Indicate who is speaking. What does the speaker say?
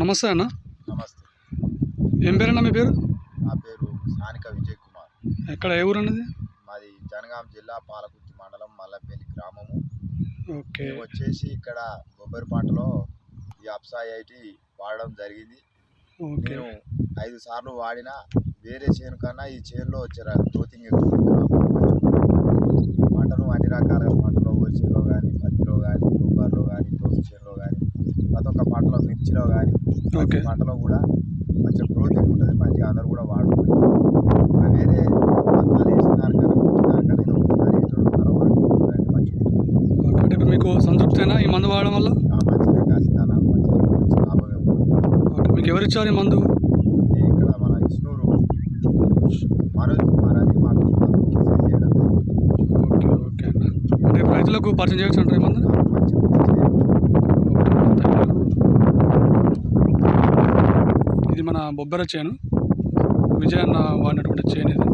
Speaker 1: నమస్తే అన్న.
Speaker 2: నమస్తే.
Speaker 1: ఏం పేరన్నా మీ పేరు?
Speaker 2: నా పేరు స్థానిక విజయ్ కుమార్.
Speaker 1: ఎక్కడ ఏ ఊరు అన్నది
Speaker 2: మాది జనగాం జిల్లా పాలకుర్తి మండలం మల్లపల్లి గ్రామము.
Speaker 1: ఓకే.
Speaker 2: వచ్చేసి ఇక్కడ కొబ్బరి పంటలో ఈ అప్సా ఐటి వాడడం జరిగింది. నేను ఐదు సార్లు వాడినా వేరే చేను కన్నా ఈ చేనులో వచ్చే గ్రోతింగ్ ఎక్కువ క్రాప్ ఈ పంటను అన్ని రకాల పంటలో వరి చేనులో కానీ పత్తిలో కానీ కొబ్బరిలో కానీ దోస చేనులో కానీ ప్రతి ఒక్క పంటలో మిర్చిలో కానీ
Speaker 1: ఓకే.
Speaker 2: పంటలో కూడా మంచిగా గ్రోతింగ్ ఉంటుంది మంచిగా అందరూ కూడా వాడుకోవచ్చు ఇంకా వేరే పత్తాలు వేసిన దానికన్నా దానికన్నా ఇది ఒకసారి.
Speaker 1: ఓకే ఇప్పుడు మీకు సంతృప్తేనా ఈ మందు వాడడం వల్ల?
Speaker 2: మంచిగా కాసిందన్న మంచిగా లాభమే
Speaker 1: ఓకే మీకు ఎవరు ఇచ్చారు ఈ మందు?
Speaker 2: ఇక్కడ మన ఇస్నూరు మనోజ్ కుమార్ అని మాకు మెసేజ్ చేయడం జరిగింది.
Speaker 1: Okay okay. అంటే రైతులకు పరిచయం చేయొచ్చు అంటారు ఈ మందు?
Speaker 2: మంచిగా మంచిగా
Speaker 1: ఇది మన బొబ్బర చేను. విజయన్న వాడినటువంటి చేను ఇది.